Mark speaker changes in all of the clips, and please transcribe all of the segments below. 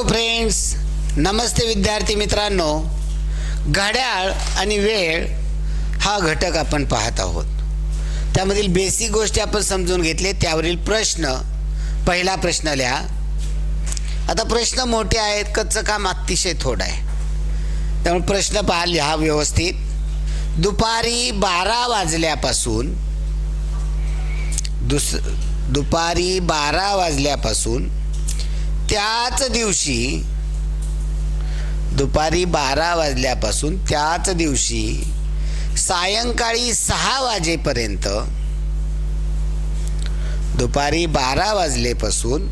Speaker 1: Hello friends नमस्ते विद्यार्थी मित्रांनो. घड्याळ आणि वेळ हा घटक आपण पाहत आहोत. त्यामधील बेसिक गोष्टी आपण समजून घेतले. त्यावरील प्रश्न. पहिला प्रश्न लिहा. आता प्रश्न मोठे आहेत कच्चं काम अतिशय थोडं आहे. त्यामुळे प्रश्न पहा लिहा व्यवस्थित. दुपारी बारा वाजल्यापासून दुस दुपारी बारा वाजल्यापासून त्याच दिवशी दुपारी बारा वाजल्यापासून त्याच दिवशी सायंकाळी सहा वाजेपर्यंत दुपारी बारा वाजलेपासून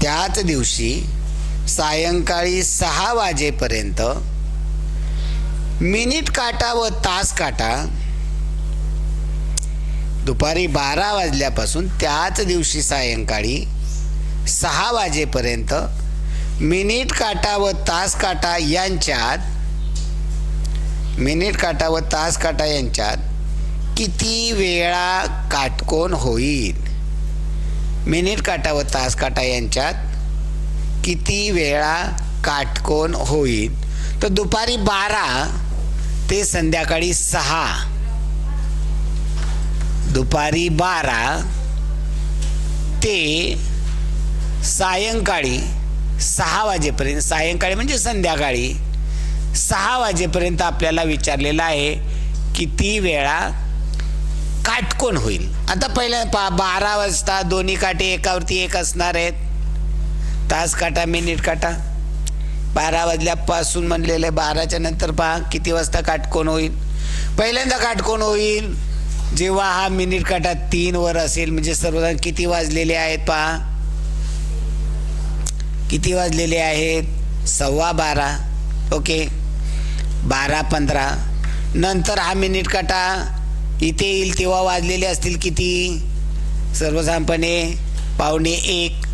Speaker 1: त्याच दिवशी सायंकाळी सहा वाजेपर्यंत मिनिट काटा व तास काटा दुपारी बारा वाजल्यापासून त्याच दिवशी सायंकाळी सहा वाजेपर्यंत मिनिट काटा व तास काटा यांच्यात मिनिट काटा व तास काटा यांच्यात किती वेळा काटकोन होईल? मिनिट काटा व तास काटा यांच्यात किती वेळा काटकोन होईल? तर दुपारी बारा ते संध्याकाळी सहा. दुपारी बारा ते सायंकाळी सहा वाजेपर्यंत सायंकाळी म्हणजे संध्याकाळी सहा वाजेपर्यंत आपल्याला विचारलेलं आहे किती वेळा काटकोन होईल. आता पहिल्या पा बारा वाजता दोन्ही काटे एकावरती एक असणार आहेत. तास काटा मिनिट काटा. बारा वाजल्यापासून म्हणलेलं आहे बाराच्या नंतर पहा किती वाजता काटकोन होईल. पहिल्यांदा काटकोन होईल. जेव्हा हा मिनिट काटा तीनवर असेल म्हणजे सर्वजण किती वाजलेले आहेत पहा. किती वाजलेले आहेत? सव्वा बारा. ओके. बारा पंधरा. नंतर हा मिनिट काटा. इथे येईल तेव्हा वाजलेले असतील किती? सर्वसाधारणपणे पावणे एक.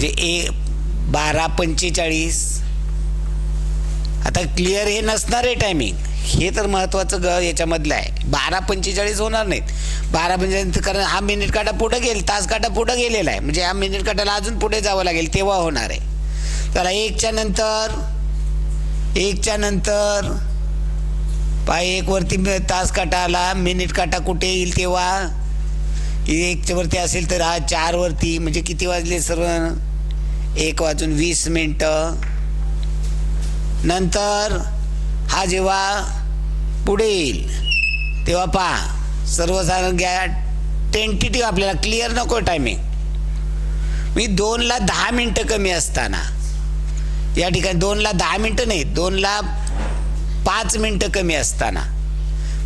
Speaker 1: जे ए बारा पंचेचाळीस. आता क्लिअर हे नसणार आहे टायमिंग हे तर महत्त्वाचं ग याच्यामधलं आहे. बारा पंचेचाळीस होणार नाहीत. बारा पंचेचाळीस कारण हा मिनिट काटा पुढं गेल तास काटा पुढं गेलेला आहे. म्हणजे हा मिनिट काटाला अजून पुढे जावं लागेल तेव्हा होणार आहे. त्याला एकच्या नंतर एकच्या नंतर पाय एक वरती तास काटा आला मिनिट काटा कुठे येईल तेव्हा? एकच्या वरती असेल तर हा चार वरती म्हणजे किती वाजले सर्व? एक वाजून वीस मिनटं. नंतर हा जेव्हा पुढे येईल तेव्हा पहा सर्वसाधारण घ्या टेंटेटिव्ह आपल्याला क्लिअर नको टायमिंग मी दोनला दहा मिनटं कमी असताना या ठिकाणी दोनला दहा मिनटं नाही दोनला पाच मिनटं कमी असताना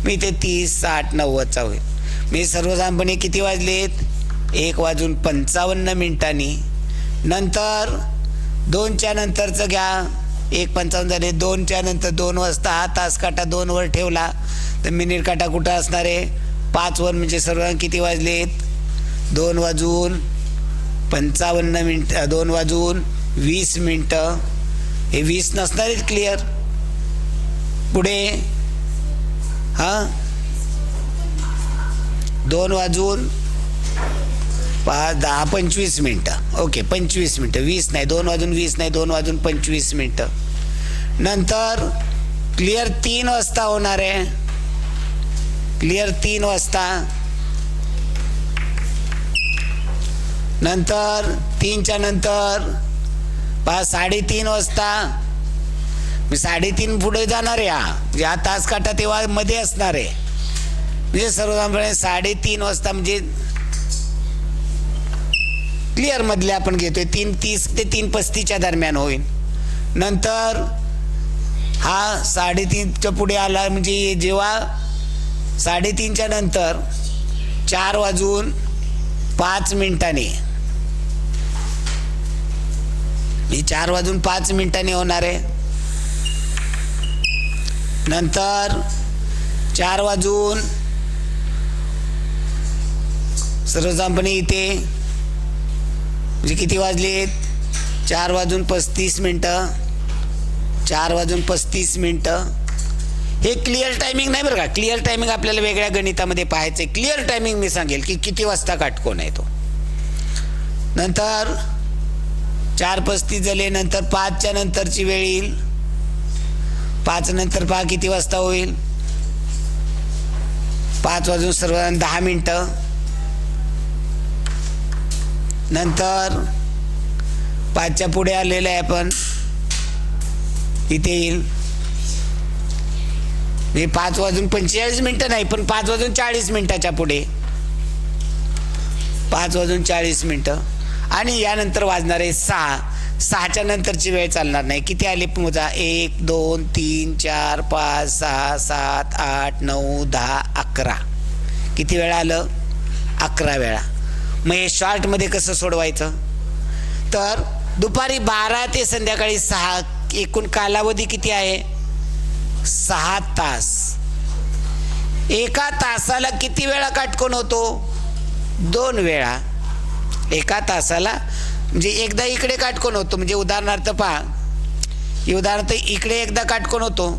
Speaker 1: मी ते तीस साठ नव्वदचा होईल. मी सर्वसाधारणपणे किती वाजलेत? एक वाजून पंचावन्न मिनटांनी. नंतर दोनच्या नंतरचं घ्या. एक पंचावन्न झाले दोनच्या नंतर दोन वाजता हा तास काटा दोनवर ठेवला. तर मिनिट काटा कुठं असणार आहे? पाचवर म्हणजे सर्व किती वाजलेत दोन वाजून पंचावन्न मिनटं दोन वाजून वीस मिनटं. हे वीस नसणार आहेत क्लिअर पुढे? हां? दोन वाजून पाच दहा पंचवीस मिनटं. ओके पंचवीस मिनटं. वीस नाही दोन वाजून वीस नाही दोन वाजून पंचवीस मिनटं. नंतर क्लिअर तीन वाजता होणार आहे. क्लिअर तीन वाजता. नंतर तीनच्या नंतर पाच साडेतीन वाजता. मी साडेतीन पुढे जाणार आहे हा. म्हणजे तास काटा तेव्हा मध्ये असणार आहे. म्हणजे सर्वसाधारणपणे साडेतीन वाजता म्हणजे क्लिअर मधले आपण घेतोय. तीन तीस ते तीन पस्तीच्या दरम्यान होईल. नंतर हा साडेतीनच्या पुढे आला म्हणजे जेव्हा साडेतीनच्या नंतर चार वाजून पाच मिनिटांनी ही चार वाजून पाच मिनिटांनी होणार आहे. नंतर चार वाजून सर्वसाधारणपणे इथे म्हणजे किती वाजलेत चार वाजून पस्तीस मिनटं. चार वाजून पस्तीस मिनटं. हे क्लिअर टायमिंग नाही बरं का? क्लिअर टायमिंग आपल्याला वेगळ्या गणितामध्ये पाहायचं आहे क्लिअर टायमिंग मी सांगेल की किती वाजता काटकोन आहे तो. नंतर चार पस्तीस झाले नंतर पाचच्या नंतरची वेळ येईल. पाच नंतर पहा किती वाजता होईल. पाच वाजून सर्व दहा मिनटं. नंतर पाचच्या पुढे आलेलं आहे आपण. इथे येईल. हे पाच वाजून पंचेचाळीस मिनटं नाही पण पाच वाजून चाळीस मिनटाच्या पुढे. पाच वाजून चाळीस मिनटं. आणि यानंतर वाजणार आहे सहा. सहाच्या नंतरची वेळ चालणार नाही. किती आली मोजा? एक दोन तीन चार पाच सहा सात आठ नऊ दहा अकरा. किती वेळा आलं? अकरा वेळा. मग हे शॉर्टमध्ये कसं सोडवायचं? तर दुपारी बारा ते संध्याकाळी सहा एकूण कालावधी किती आहे? सहा तास. एका तासाला किती वेळा काटकोण होतो? दोन वेळा. एका तासाला म्हणजे एकदा इकडे काटकोन होतो. म्हणजे उदाहरणार्थ पहा उदाहरणार्थ इकडे एकदा काटकोण होतो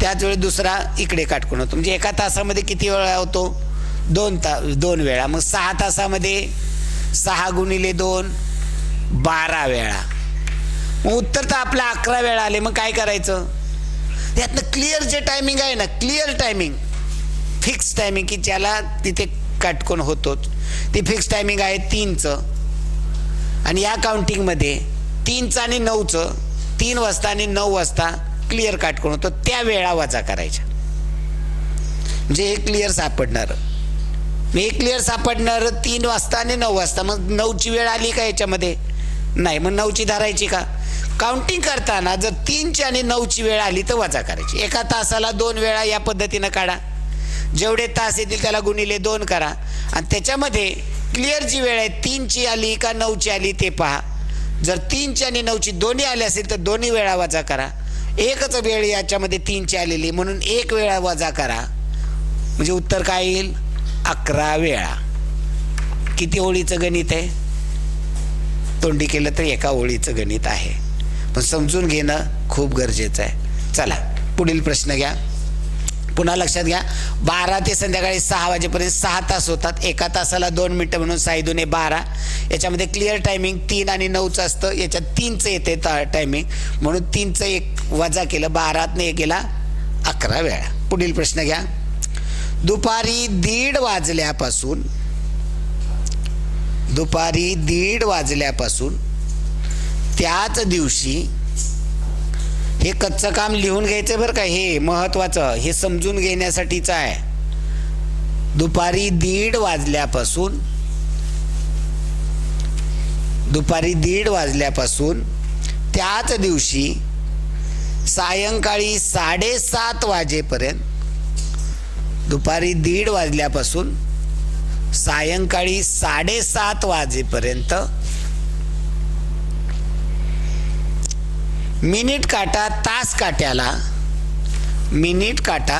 Speaker 1: त्याच वेळी दुसरा इकडे काटकोन होतो. म्हणजे एका तासामध्ये किती वेळा होतो? दोन ता दोन वेळा. मग सहा तासामध्ये सहा गुणिले दोन बारा वेळा. मग उत्तर तर आपलं अकरा वेळा आले मग काय करायचं? त्यातनं क्लिअर जे टायमिंग आहे ना क्लिअर टायमिंग फिक्स टायमिंग की ज्याला तिथे काटकोन होतोच. ती फिक्स टायमिंग आहे तीनचं. आणि या काउंटिंगमध्ये तीनचं आणि नऊचं तीन वाजता आणि नऊ वाजता क्लिअर काटकोन होतो. त्या वेळा वजा करायच्या. म्हणजे हे क्लिअर सापडणार. मी क्लिअर सापडणार तीन वाजता आणि नऊ वाजता. मग नऊची वेळ आली का याच्यामध्ये? नाही मग नऊची धरायची का? काउंटिंग करताना जर तीनची आणि नऊची वेळ आली तर वजा करायची. एका तासाला दोन वेळा या पद्धतीनं काढा. जेवढे तास येतील त्याला गुणिले दोन करा. आणि त्याच्यामध्ये क्लिअर जी वेळ आहे तीनची आली का नऊची आली ते पहा. जर तीनची आणि नऊची दोन्ही आली असेल तर दोन्ही वेळा वजा करा. एकच वेळ याच्यामध्ये तीनची आलेली म्हणून एक वेळा वजा करा. म्हणजे उत्तर काय येईल? अकरा वेळा किती ओळीचं गणित आहे? तोंडी केलं तर एका ओळीचं गणित आहे. पण समजून घेणं खूप गरजेचं आहे. चला पुढील प्रश्न घ्या. पुन्हा लक्षात घ्या. बारा ते संध्याकाळी सहा वाजेपर्यंत सहा तास होतात. एका तासाला दोन मिनटं म्हणून साई दोन्ही बारा. याच्यामध्ये क्लिअर टायमिंग तीन आणि नऊचं असतं. याच्यात तीनचं येते टायमिंग म्हणून तीनचं एक वजा केलं बारातनं एक गेला अकरा वेळा पुढील प्रश्न घ्या. दुपारी दीड वाजल्यापासून दुपारी दीड वाजल्यापासून त्याच दिवशी हे कच्चं काम लिहून घ्यायचं बरं का हे महत्वाचं हे समजून घेण्यासाठीचं आहे. दुपारी दीड वाजल्यापासून दुपारी दीड वाजल्यापासून त्याच दिवशी सायंकाळी साडेसात वाजेपर्यंत दुपारी दीड वाजल्यापासून सायंकाळी साडेसात वाजेपर्यंत मिनिट काटा तास काट्याला मिनिट काटा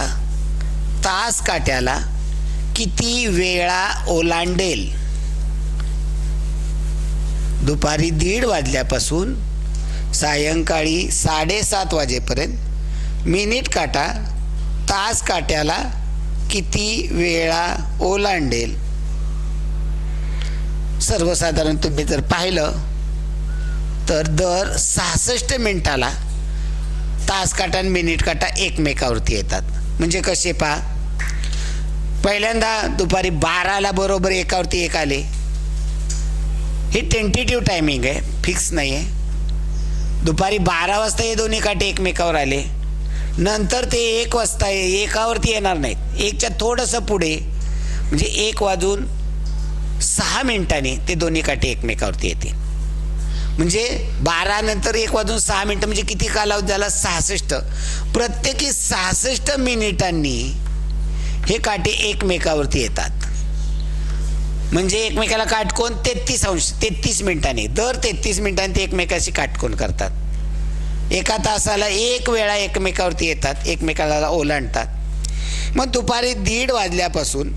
Speaker 1: तास काट्याला किती वेळा ओलांडेल? दुपारी दीड वाजल्यापासून सायंकाळी साडेसात वाजेपर्यंत मिनिट काटा तास काट्याला किती वेळा ओलांडेल? सर्वसाधारण तुम्ही जर पाहिलं तर दर सहासष्ट मिनिटाला तास काटा आणि मिनिट काटा एकमेकावरती येतात. म्हणजे कसे पहा पहिल्यांदा दुपारी बाराला बरोबर एकावरती एक आले. हे टेंटेटिव्ह टायमिंग आहे फिक्स नाही आहे दुपारी बारा वाजता हे दोन्ही काटे एकमेकावर आले. नंतर ते एक वाजता एकावरती येणार नाहीत. एकच्या थोडंसं पुढे म्हणजे एक वाजून सहा मिनिटांनी ते दोन्ही काठी एकमेकावरती येतील. म्हणजे बारा नंतर एक वाजून सहा मिनटं म्हणजे किती कालावधी झाला? सहासष्ट. प्रत्येकी सहासष्ट मिनिटांनी हे काटे एकमेकावरती येतात. म्हणजे एकमेकाला काटकोन तेहतीस अंश तेहतीस मिनिटांनी. दर तेहतीस मिनिटांनी ते एकमेकाशी काटकोन करतात. एका तासाला एक वेळा एकमेकावरती येतात एकमेकाला ओलांडतात. मग दुपारी दीड वाजल्यापासून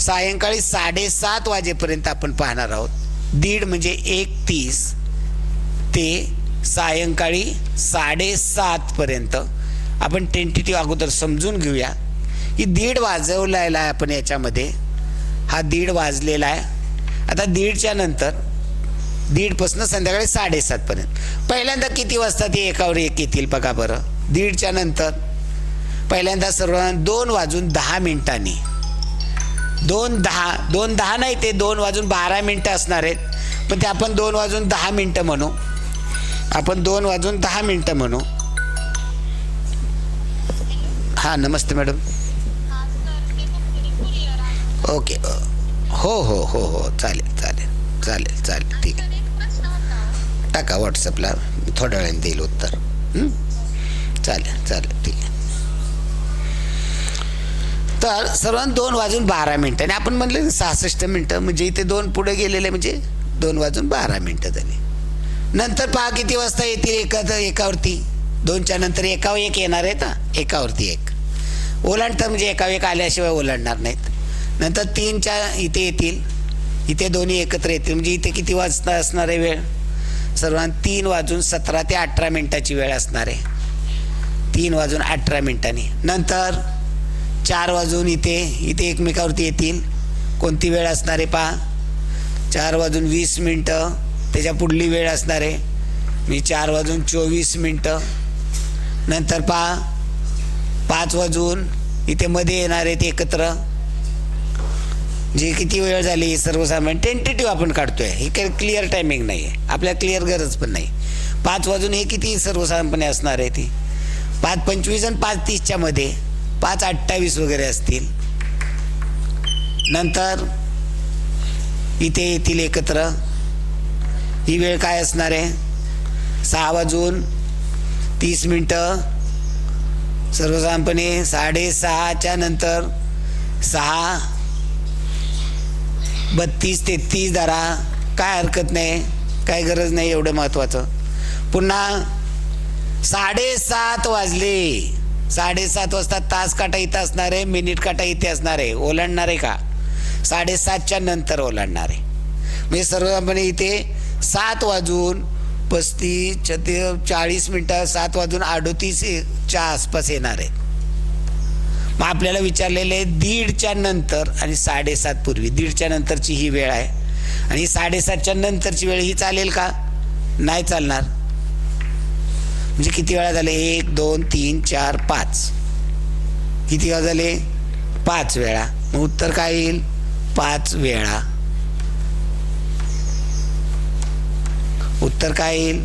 Speaker 1: सायंकाळी साडेसात वाजेपर्यंत आपण पाहणार आहोत. दीड म्हणजे एक तीस ते सायंकाळी साडेसातपर्यंत आपण टेंटेटिव्ह अगोदर समजून घेऊया की दीड वाजवलेला आहे आपण याच्यामध्ये. हा दीड वाजलेला आहे. आता दीडच्या नंतर दीडपासून संध्याकाळी साडेसातपर्यंत पहिल्यांदा किती वाजता ते एकावर एक येतील बघा बरं. दीडच्या नंतर. पहिल्यांदा सर्वांना दोन वाजून दहा मिनिटांनी. दोन दहा दोन दहा नाही ते दोन वाजून बारा मिनटं असणार आहेत. पण ते आपण दोन वाजून दहा मिनटं म्हणू. आपण दोन वाजून दहा मिनटं म्हणू. हां नमस्ते मॅडम. ओके. हो हो हो हो. चालेल चालेल. चालेल चालेल ठीक आहे. टाका व्हॉट्सअपला मी थोड्या वेळाने देईल उत्तर. चालेल चालेल ठीक आहे. तर सर्वांना दोन वाजून बारा मिनटं आणि आपण म्हणलं ना सहासष्ट मिनटं म्हणजे इथे दोन पुढे गेलेले म्हणजे दोन वाजून बारा मिनटं झाली. नंतर पहा किती वाजता येतील एका एकावरती. दोनच्या नंतर एकावर एक येणार आहेत ना एकावरती एक. ओलांडतात म्हणजे एकावर एक आल्याशिवाय ओलांडणार नाहीत. नंतर तीनच्या इथे येतील. इथे दोन्ही एकत्र येतील. म्हणजे इथे किती वाजता असणार आहे वेळ? सर्वांना तीन वाजून सतरा ते अठरा मिनटाची वेळ असणार आहे. तीन वाजून अठरा मिनिटांनी. नंतर चार वाजून इथे इथे एकमेकावरती येतील. कोणती वेळ असणार आहे पहा. चार वाजून वीस मिनटं त्याच्या पुढली वेळ असणार आहे. मी चार वाजून चोवीस मिनटं. नंतर पहा. पाच वाजून इथे मध्ये येणार आहेत एकत्र. जे किती वेळ झाली सर्वसामान्य टेंटेटिव्ह आपण काढतोय. हे काही क्लिअर टायमिंग नाही आहे आपल्या क्लिअर गरज पण नाही. पाच वाजून हे किती सर्वसाधारणपणे असणार आहे ती? पाच पंचवीस आणि पाच तीसच्या मध्ये पाच अठ्ठावीस वगैरे असतील. नंतर इथे येतील एकत्र. ही वेळ काय असणार आहे? सहा वाजून तीस मिनटं. सर्वसाधारणपणे साडेसहाच्या नंतर सहा बत्तीस तेहतीस धरा काय हरकत नाही काय गरज नाही एवढं महत्त्वाचं पुन्हा साडेसात वाजले. साडेसात वाजता तास काटा इथं असणार आहे मिनिट काटा इथे असणार आहे. ओलांडणार आहे का? साडेसातच्या नंतर ओलांडणार आहे. म्हणजे सर्वसाधारणपणे इथे सात वाजून पस्तीस छत्तीस चाळीस मिनटं सात वाजून अडोतीसच्या आसपास येणार आहेत. मग आपल्याला विचारलेले दीडच्या नंतर आणि साडेसात पूर्वी. दीडच्या नंतरची ही वेळ आहे. आणि साडेसातच्या नंतरची वेळ ही चालेल का? नाही चालणार. म्हणजे किती वेळा झाले? एक दोन तीन चार पाच. किती वेळा झाले? पाच वेळा. मग उत्तर काय येईल? पाच वेळा. उत्तर काय येईल?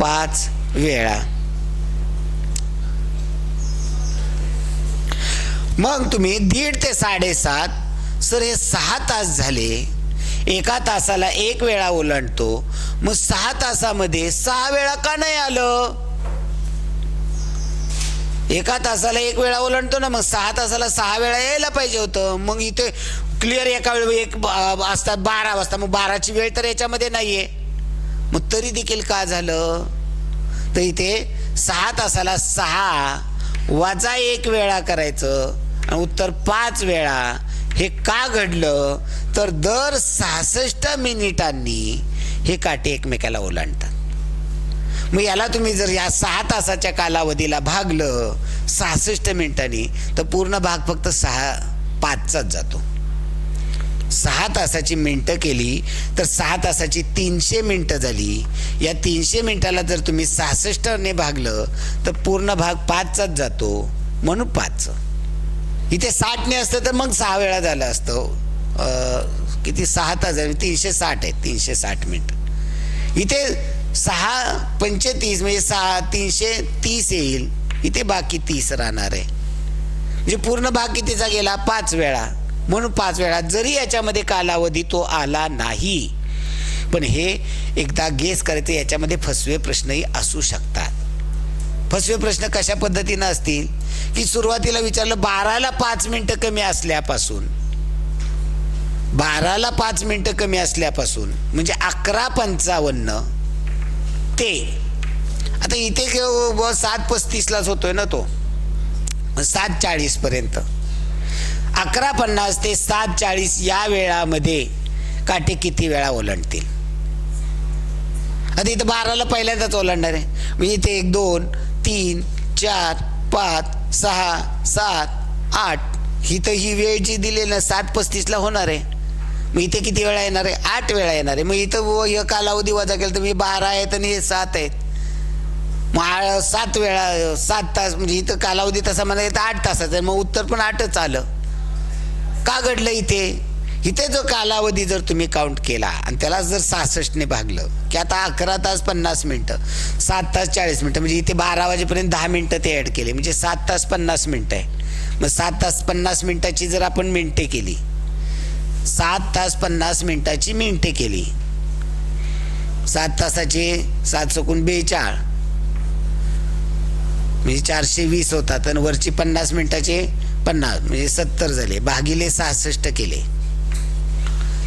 Speaker 1: पाच वेळा. मग तुम्ही दीड ते साडेसात सर हे सहा तास झाले. एका तासाला एक वेळा ओलांडतो. मग सहा तासामध्ये सहा वेळा का नाही आलं? एका तासाला एक वेळा ओलांडतो ना मग सहा तासाला सहा वेळा यायला पाहिजे होतं. मग इथे क्लिअर एका वेळ एक असतात बारा वाजता मग बाराची वेळ तर याच्यामध्ये नाहीये. मग तरी देखील का झालं? तर इथे सहा तासाला सहा वाजा एक वेळा करायचं. उत्तर पाच वेळा. हे का घडलं? तर दर सहासष्ट मिनिटांनी हे काटे एकमेकाला ओलांडतात. मग याला तुम्ही जर या सहा तासाच्या कालावधीला भागलं सहासष्ट मिनिटांनी तर पूर्ण भाग फक्त सहा पाचचाच जातो. सहा तासाची मिनटं केली तर सहा तासाची तीनशे मिनटं झाली. या तीनशे मिनटाला जर तुम्ही सहासष्टने भागलं तर पूर्ण भाग पाचचाच जातो म्हणून पाच इथे साठने असतं तर मग सहा वेळा झालं असतं. किती? सहा तास तीनशे साठ आहे तीनशे साठ मिनिट. इथे सहा पंचेतीस म्हणजे सहा तीनशे तीस येईल. इथे बाकी तीस राहणार आहे. म्हणजे पूर्ण भाग कितीचा गेला? पाच वेळा. म्हणून पाच वेळा. जरी याच्यामध्ये कालावधी तो आला नाही पण हे एकदा गेस करायचं याच्यामध्ये फसवे प्रश्नही असू शकतात. फसवे प्रश्न कशा पद्धतीनं असतील? की सुरुवातीला विचारलं बाराला पाच मिनटं कमी असल्यापासून. बाराला पाच मिनटं कमी असल्यापासून. म्हणजे अकरा पंचावन्न. ते. आता इथे सात पस्तीसलाच होतोय ना तो. सात चाळीसपर्यंत अकरा पन्नास ते सात चाळीस या वेळामध्ये काटे किती वेळा ओलांडतील? आता इथं बाराला पहिल्यांदाच ओलांडणार आहे. म्हणजे इथे एक दोन तीन चार पाच सहा सात आठ. ही तर ही वेळ जी दिली ना सात पस्तीसला होणार आहे. मग इथे किती वेळा येणार आहे? आठ वेळा येणार आहे. मग इथं व- कालावधी वजा केला तर मी बारा आहेत आणि हे सात आहेत. मग सात वेळा सात तास म्हणजे इथं कालावधी तसा म्हणायला तर आठ तासाचा आहे. मग उत्तर पण आठच आलं. का घडलं इथे? इथे जो कालावधी जर तुम्ही काउंट केला आणि त्याला जर सहासष्टने भागलं की आता अकरा तास पन्नास मिनटं सात तास चाळीस मिनटं म्हणजे इथे बारा वाजेपर्यंत दहा मिनटं ते ॲड केले म्हणजे सात तास पन्नास मिनटं आहे. मग सात तास पन्नास मिनटाची जर आपण मिनटे केली सात तास पन्नास मिनटाची मिनटे केली सात तासाचे सात चुकून बेचाळ म्हणजे चारशे वीस होतात आणि वरची पन्नास मिनटाचे पन्नास म्हणजे सत्तर झाले भागिले सहासष्ट केले.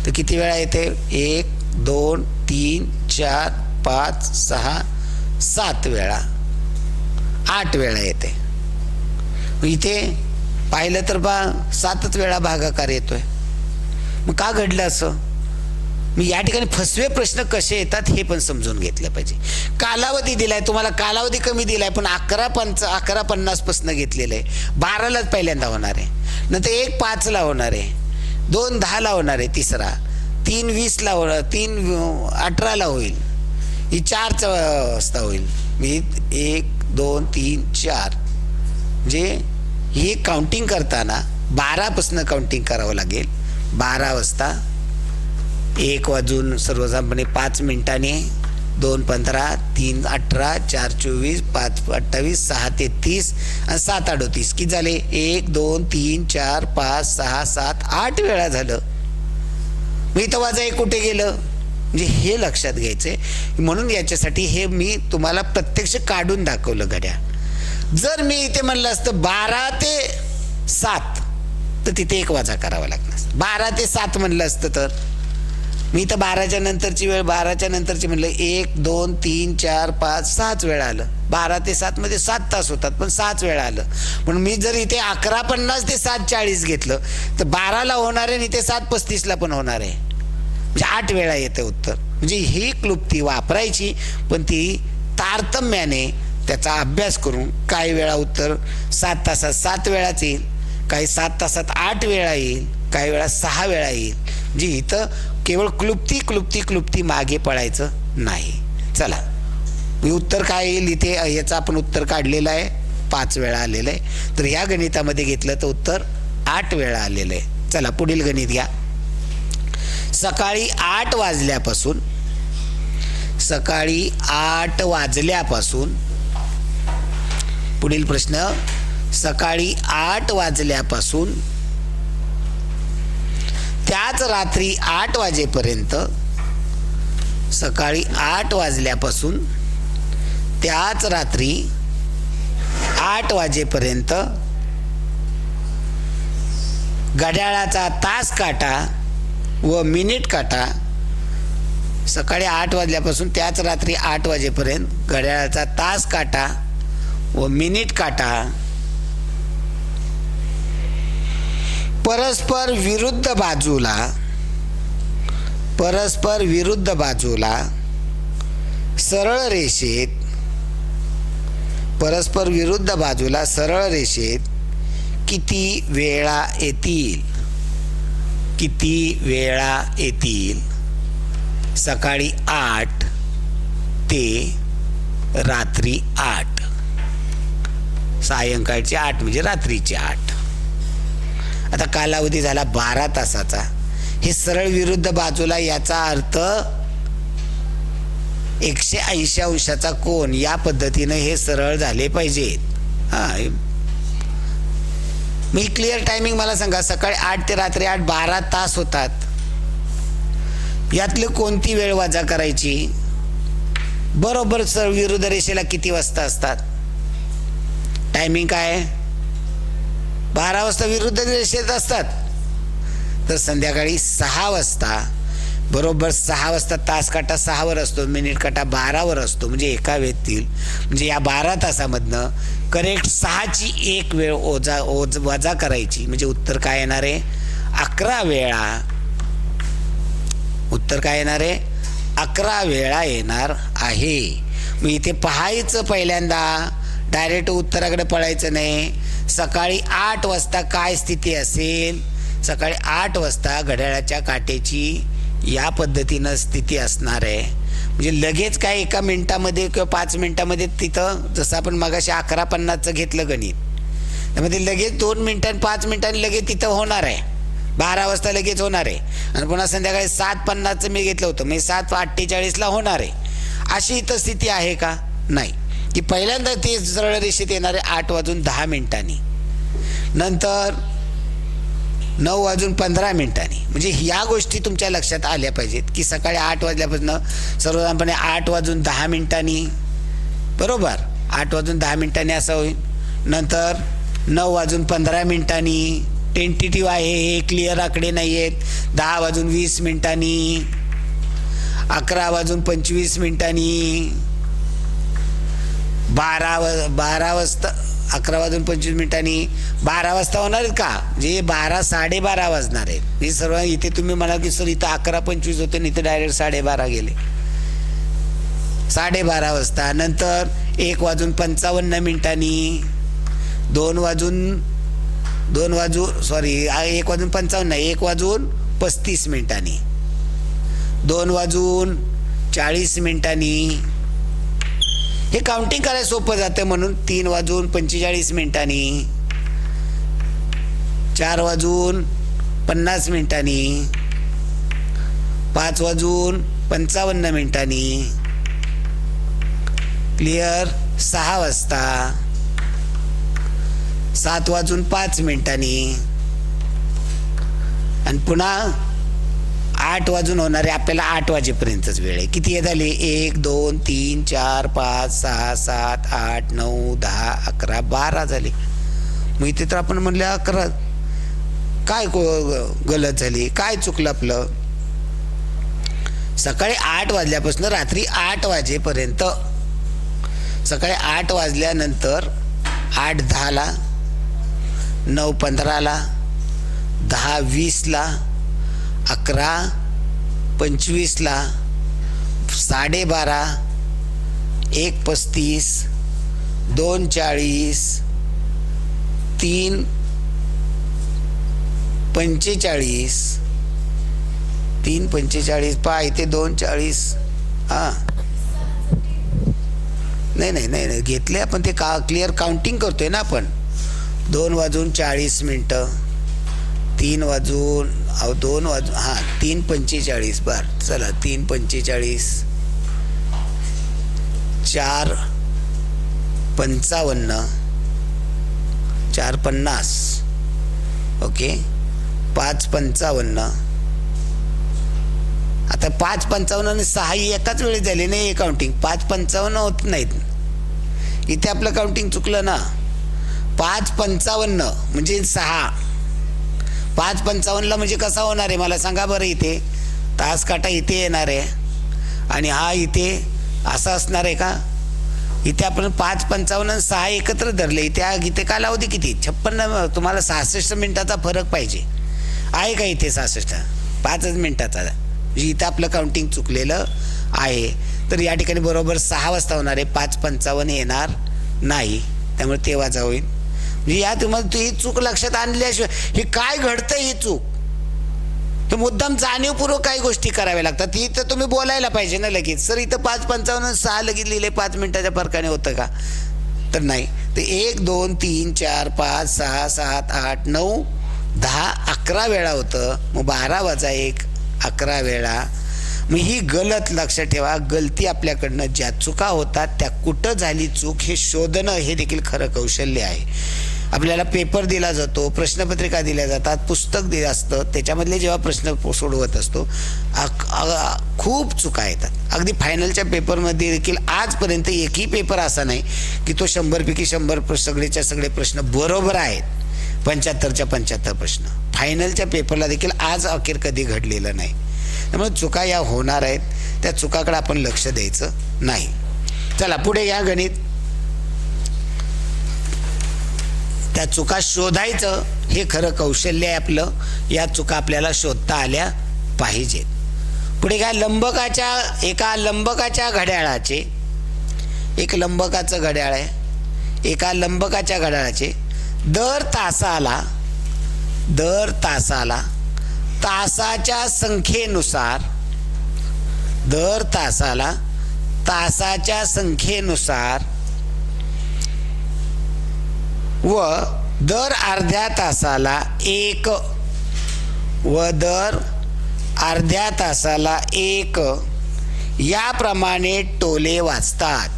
Speaker 1: तर किती वेळा येते? एक दोन तीन चार पाच सहा सात वेळा. आठ वेळा येते. इथे पाहिलं तर बा सातच वेळा भागाकार येतोय. मग का घडलं असं? मी या ठिकाणी फसवे प्रश्न कसे येतात हे पण समजून घेतलं पाहिजे. कालावधी दिलाय तुम्हाला कालावधी कमी दिलाय पण अकरा पंच अकरा पन्नास प्रश्न घेतलेलं. आहे बारालाच पहिल्यांदा होणार आहे. नंतर एक पाचला होणार आहे. दोन दहाला होणार आहे तिसरा. तीन वीसला हो तीन अठराला होईल. ही चारचा वाजता होईल. मी एक दोन तीन चार. म्हणजे हे काउंटिंग करताना बारापासनं काउंटिंग करावं लागेल. बारा वाजता एक वाजून सर्वसाधारणपणे पाच मिनिटांनी दोन पंधरा तीन अठरा चार चोवीस पाच अठ्ठावीस सहा तेहतीस आणि सात अडोतीस. किती झाले? एक दोन तीन चार पाच सहा सात आठ वेळा झालं. मी तर वाजा एक कुठे गेलं? म्हणजे हे लक्षात घ्यायचे म्हणून याच्यासाठी हे मी तुम्हाला प्रत्यक्ष काढून दाखवलं घड्या जर मी इथे म्हणलं असतं बारा ते सात तर तिथे एक वाजा करावा लागणार. बारा ते सात म्हणलं असतं तर? मी तर बाराच्या नंतरची वेळ बाराच्या नंतरची म्हणलं एक दोन तीन चार पाच सहाच वेळा आलं. बारा ते सात मध्ये सात तास होतात पण सहाच वेळा आलं. म्हणून मी जर इथे अकरा पन्नास ते सात चाळीस घेतलं तर बाराला होणार आहे आणि इथे सात पस्तीसला पण होणार आहे. म्हणजे आठ वेळा येतं उत्तर. म्हणजे ही क्लुप्ती वापरायची पण ती तारतम्याने त्याचा अभ्यास करून काही वेळा उत्तर सात तासात सात वेळाच येईल काही सात तासात आठ वेळा येईल काही वेळा सहा वेळा येईल. जी इथं केवळ क्लुप्ती क्लुप्ती क्लुप्ती मागे पडायचं नाही. चला. मी उत्तर काय येईल? इथे याचं आपण उत्तर काढलेलं आहे. पाच वेळा आलेलं आहे. तर ह्या गणितामध्ये घेतलं तर उत्तर आठ वेळा आलेलं आहे. चला पुढील गणित घ्या. सकाळी आठ वाजल्यापासून सकाळी आठ वाजल्यापासून पुढील प्रश्न सकाळी आठ वाजल्यापासून त्याच रात्री आठ वाजेपर्यंत सकाळी आठ वाजल्यापासून त्याच रात्री आठ वाजेपर्यंत घड्याळाचा तास काटा व मिनिट काटा सकाळी आठ वाजल्यापासून त्याच रात्री आठ वाजेपर्यंत घड्याळाचा तास काटा व मिनिट काटा परस्पर विरुद्ध बाजूला परस्पर विरुद्ध बाजूला सरळ रेषेत परस्पर विरुद्ध बाजूला सरळ रेषेत किती वेळा येतील? किती वेळा येतील? सकाळी आठ ते रात्री आठ. सायंकाळची आठ म्हणजे रात्रीची आठ. आता कालावधी झाला बारा तासाचा. हे सरळ विरुद्ध बाजूला याचा अर्थ एकशे ऐंशी अंशाचा कोण या पद्धतीनं हे सरळ झाले पाहिजेत. हां मी क्लिअर टायमिंग मला सांगा सकाळी आठ ते रात्री आठ बारा तास होतात. यातली कोणती वेळ वाजा करायची? बरोबर सर विरुद्ध रेषेला किती वाजता असतात? टायमिंग काय आहे? बारा वाजता विरुद्ध रेषेत असतात. तर संध्याकाळी सहा वाजता बरोबर सहा वाजता तास काटा सहावर असतो मिनिट काटा बारावर असतो. म्हणजे एका वेळेतील म्हणजे या बारा तासामधनं करेक्ट सहाची एक वेळ ओजा ओज वजा करायची. म्हणजे उत्तर काय येणार आहे? अकरा वेळा उत्तर काय येणार आहे? अकरा वेळा येणार आहे. मग इथे पाहायचं पहिल्यांदा. डायरेक्ट उत्तराकडे पळायचं नाही. सकाळी आठ वाजता काय स्थिती असेल? सकाळी आठ वाजता घड्याळाच्या काटेची या पद्धतीनं स्थिती असणार आहे. म्हणजे लगेच काय एका मिनटामध्ये किंवा पाच मिनटामध्ये तिथं जसं आपण मगाशी अकरा पन्नासचं घेतलं गणित त्यामध्ये लगेच दोन मिनटां पाच मिनटांनी लगेच तिथं होणार आहे. बारा वाजता लगेच होणार आहे. आणि पुन्हा संध्याकाळी सात पन्नासचं मी घेतलं होतं. म्हणजे सात अठ्ठेचाळीसला होणार आहे. अशी इथं स्थिती आहे का? नाही. की पहिल्यांदा ते सरळ रेषेत येणारे आठ वाजून दहा मिनिटांनी. नंतर नऊ वाजून पंधरा मिनिटांनी. म्हणजे ह्या गोष्टी तुमच्या लक्षात आल्या पाहिजेत की सकाळी आठ वाजल्यापासून सर्वसाधारणपणे आठ वाजून दहा मिनिटांनी. बरोबर? आठ वाजून दहा मिनिटांनी असं होईल. नंतर नऊ वाजून पंधरा मिनिटांनी. टेंटेटिव्ह आहे हे क्लिअर आकडे नाही आहेत दहा वाजून वीस मिनिटांनी. अकरा वाजून पंचवीस मिनिटांनी. बारा व बारा वाजता अकरा वाजून पंचवीस मिनिटांनी बारा वाजता होणार आहेत का? म्हणजे बारा साडेबारा वाजणार आहेत. हे सर्व इथे तुम्ही म्हणाल की सर इथं अकरा पंचवीस होते आणि इथे डायरेक्ट साडेबारा गेले. साडेबारा वाजता. नंतर एक वाजून पंचावन्न मिनिटांनी दोन वाजून दोन वाजू सॉरी एक वाजून पंचावन्न एक वाजून पस्तीस मिनिटांनी. दोन वाजून चाळीस मिनिटांनी हे काउंटिंग करायला सोपं जातं म्हणून तीन वाजून पंचेचाळीस मिनिटांनी चार वाजून पन्नास मिनिटांनी पाच वाजून पंचावन्न मिनिटांनी क्लिअर सहा वाजता सात वाजून पाच मिनिटांनी आणि पुन्हा आठ वाजून होणारे आपल्याला आठ वाजेपर्यंतच वेळ आहे. किती हे झाले एक दोन तीन चार पाच सहा सात आठ नऊ दहा अकरा बारा झाले. मग इथे तर आपण म्हणले अकरा. काय को गलत झाली? काय चुकलं आपलं? सकाळी आठ वाजल्यापासून रात्री आठ वाजेपर्यंत. सकाळी आठ वाजल्यानंतर आठ दहाला नऊ पंधराला दहा वीसला अकरा पंचवीसला साडेबारा एक पस्तीस दोन चाळीस तीन पंचेचाळीस तीन पंचेचाळीस पा इथे दोन चाळीस हां. नाही नाही नाही नाही घेतले आपण ते का क्लिअर काउंटिंग करतोय ना आपण. दोन वाजून चाळीस मिनटं. तीन वाजून अहो दोन वाजून हां तीन पंचेचाळीस बार चला तीन पंचेचाळीस. चार पंचावन्न. चार पन्नास. ओके? पाच पंचावन्न. आता पाच पंचावन्न आणि सहा ही एकाच वेळी झाली नाही काउंटिंग पाच पंचावन्न होत नाहीत. इथे आपलं काउंटिंग चुकलं ना. पाच पंचावन्न म्हणजे सहा. पाच पंचावन्नला म्हणजे कसा होणार आहे? मला सांगा बरं इथे. तास काटा इथे येणार आहे. आणि हा इथे असा असणार आहे का? इथे आपण पाच पंचावन्न सहा एकत्र धरले. इथे इथे कालावधी किती? छप्पन्न तुम्हाला सहासष्ट मिनिटाचा फरक पाहिजे. आहे का इथे सहासष्ट? पाचच मिनिटाचा. म्हणजे इथं आपलं काउंटिंग चुकलेलं आहे. तर या ठिकाणी बरोबर सहा वाजता होणार आहे. पाच पंचावन्न येणार नाही. त्यामुळे तेव्हाचा होईल. या तुम्हाला तू ही चूक लक्षात आणल्याशिवाय हे काय घडतं ही चूक? हे मुद्दाम जाणीवपूर्वक काही गोष्टी कराव्या लागतात. ही तर तुम्ही बोलायला पाहिजे ना लगेच. सर इथं पाच पंचावन्न सहा लगेच लिहिले पाच मिनिटाच्या फरकाने होतं का? तर नाही. तर एक दोन तीन चार पाच सहा सात आठ नऊ दहा अकरा वेळा होतं. मग बारा वाजा एक अकरा वेळा. मग ही गलत लक्षात ठेवा. गलती आपल्याकडनं ज्या चुका होतात त्या कुठं झाली चूक हे शोधणं हे देखील खरं कौशल्य आहे. आपल्याला पेपर दिला जातो प्रश्नपत्रिका दिल्या जातात पुस्तक दिलं असतं त्याच्यामधले जेव्हा प्रश्न सोडवत असतो खूप चुका येतात. अगदी फायनलच्या पेपरमध्ये देखील आजपर्यंत एकही पेपर असा नाही की तो शंभरपैकी शंभर सगळेच्या सगळे प्रश्न बरोबर आहेत. पंच्याहत्तरच्या पंच्याहत्तर प्रश्न. फायनलच्या पेपरला देखील आज अखेर कधी घडलेलं नाही. त्यामुळे चुका या होणार आहेत. त्या चुकाकडे आपण लक्ष द्यायचं नाही. चला पुढे या गणित. त्या चुका शोधायचं हे खरं कौशल्य आहे आपलं. या चुका आपल्याला शोधता आल्या पाहिजेत. पुढे काय लंबकाच्या एका लंबकाच्या घड्याळाचे. एक लंबकाचं घड्याळ आहे. एका लंबकाच्या घड्याळाचे. दर तासाला दर तासाला तासाच्या संख्येनुसार दर तासाला तासाच्या संख्येनुसार व दर अर्ध्या तासाला एक. व दर अर्ध्या तासाला एक. याप्रमाणे टोले वाजतात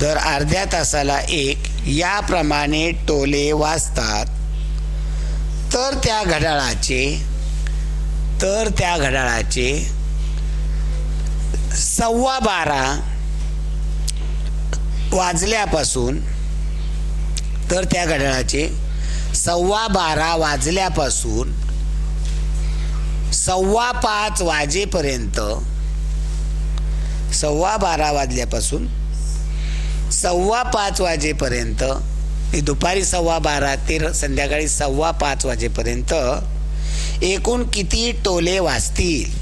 Speaker 1: दर अर्ध्या तासाला एक याप्रमाणे टोले वाजतात तर त्या घड्याळाचे तर त्या घड्याळाचे सव्वा बारा वाजल्यापासून तर त्या घड्याळाचे सव्वा बारा वाजल्यापासून सव्वा पाच वाजेपर्यंत सव्वा बारा वाजल्यापासून सव्वा पाच वाजेपर्यंत दुपारी सव्वा बारा ते संध्याकाळी सव्वा पाच वाजेपर्यंत एकूण किती टोले वाजतील?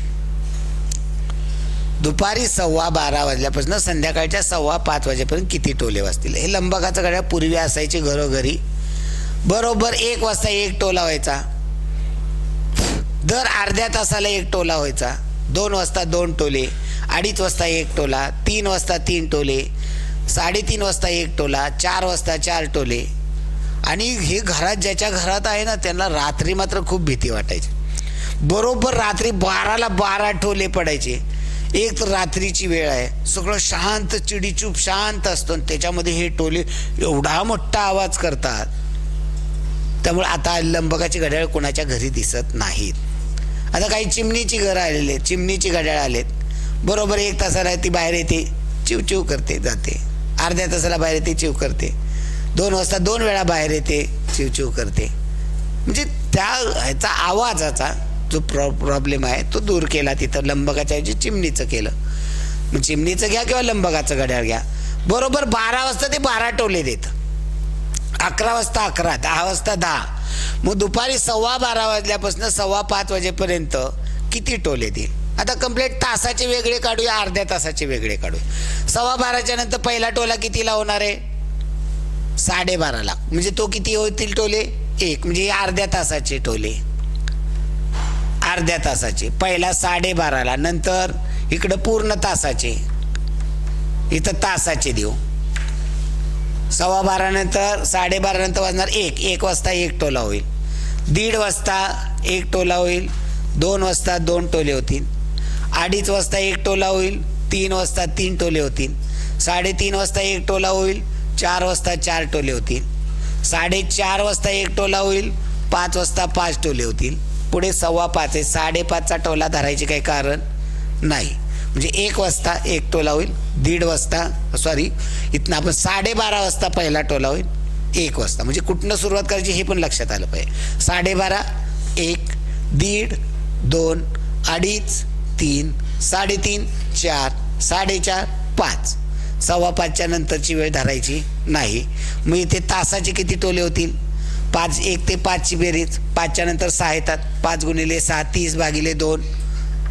Speaker 1: दुपारी सव्वा बारा वाजल्यापासून संध्याकाळच्या सव्वा पाच वाजेपर्यंत किती टोले वाजतील? हे लंबकाचं गाड्या पूर्वी असायचे घरोघरी. बरोबर एक वाजता एक टोला व्हायचा. दर अर्ध्या तासाला एक टोला व्हायचा. दोन वाजता दोन टोले अडीच वाजता एक टोला तीन वाजता तीन टोले साडेतीन वाजता एक टोला चार वाजता चार टोले. आणि हे घरात ज्याच्या घरात आहे ना त्यांना रात्री मात्र खूप भीती वाटायची. बरोबर रात्री बाराला बारा टोले पडायचे. एक तर रात्रीची वेळ आहे. सगळं शांत चिडीचूप शांत असतो आणि त्याच्यामध्ये हे टोले एवढा मोठा आवाज करतात. त्यामुळे आता लंबकाची घड्याळ कोणाच्या घरी दिसत नाहीत. आता काही चिमणीची घरं आलेली आहेत. चिमणीची घड्याळ आलेत. बरोबर एक तासाला ती बाहेर येते चिव चिव करते जाते. अर्ध्या तासाला बाहेर येते चिव करते. दोन वाजता दोन वेळा बाहेर येते चिव चिव करते. म्हणजे त्या ह्याचा आवाजाचा जो प्रॉ प्रॉब्लेम आहे तो दूर केला तिथं. लंबकाच्या ऐवजी चिमणीचं केलं. मग चिमणीचं घ्या किंवा लंबकाचं घड्याळ घ्या. बरोबर बारा वाजता ते बारा टोले देतं. अकरा वाजता अकरा दहा वाजता दहा. मग दुपारी सव्वा बारा वाजल्यापासून सव्वा पाच वाजेपर्यंत किती टोले देईल? आता कंप्लीट तासाचे वेगळे काढूया अर्ध्या तासाचे वेगळे काढूया सव्वा बाराच्या नंतर पहिला टोला कितीला होणार आहे? साडेबाराला. म्हणजे तो किती होतील टोले? एक. म्हणजे अर्ध्या तासाचे टोले. अर्ध्या तासाचे पहिला साडेबाराला नंतर इकडं पूर्ण तासाचे. इथं तासाचे देऊ. सव्वा बारा नंतर साडेबारा नंतर वाजणार एक. एक वाजता एक टोला होईल. दीड वाजता एक टोला होईल. दोन वाजता दोन टोले होतील. अडीच वाजता एक टोला होईल. तीन वाजता तीन टोले होतील. साडेतीन वाजता एक टोला होईल. चार वाजता चार टोले होतील. साडेचार वाजता एक टोला होईल. पाच वाजता पाच टोले होतील. पुढे सव्वा पाच आहे साडेपाचचा टोला धरायचे काही कारण नाही. म्हणजे एक वाजता एक टोला होईल दीड वाजता सॉरी इथनं आपण साडेबारा वाजता पहिला टोला होईल एक वाजता. म्हणजे कुठनं सुरुवात करायची हे पण लक्षात आलं पाहिजे. साडेबारा एक दीड दोन अडीच तीन साडेतीन चार साडेचार पाच. सव्वा पाचच्या नंतरची वेळ धरायची नाही. मग इथे तासाचे किती टोले होतील? पाच एक ते पाचची बेरीज पाचच्या नंतर सहा येतात. पाच गुणिले सहा तीस भागिले दोन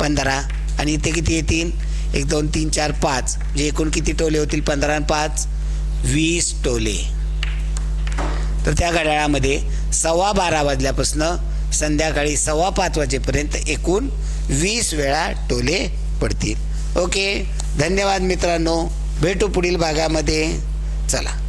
Speaker 1: पंधरा. आणि इथे किती येतील? एक दोन तीन चार पाच. म्हणजे एकूण किती टोले होतील? पंधरा आणि पाच? वीस टोले. तर त्या घड्याळामध्ये सव्वा बारा वाजल्यापासून संध्याकाळी सव्वा पाच वाजेपर्यंत एकूण वीस वेळा टोले पडतील. ओके. धन्यवाद मित्रांनो. भेटू पुढील भागामध्ये. चला.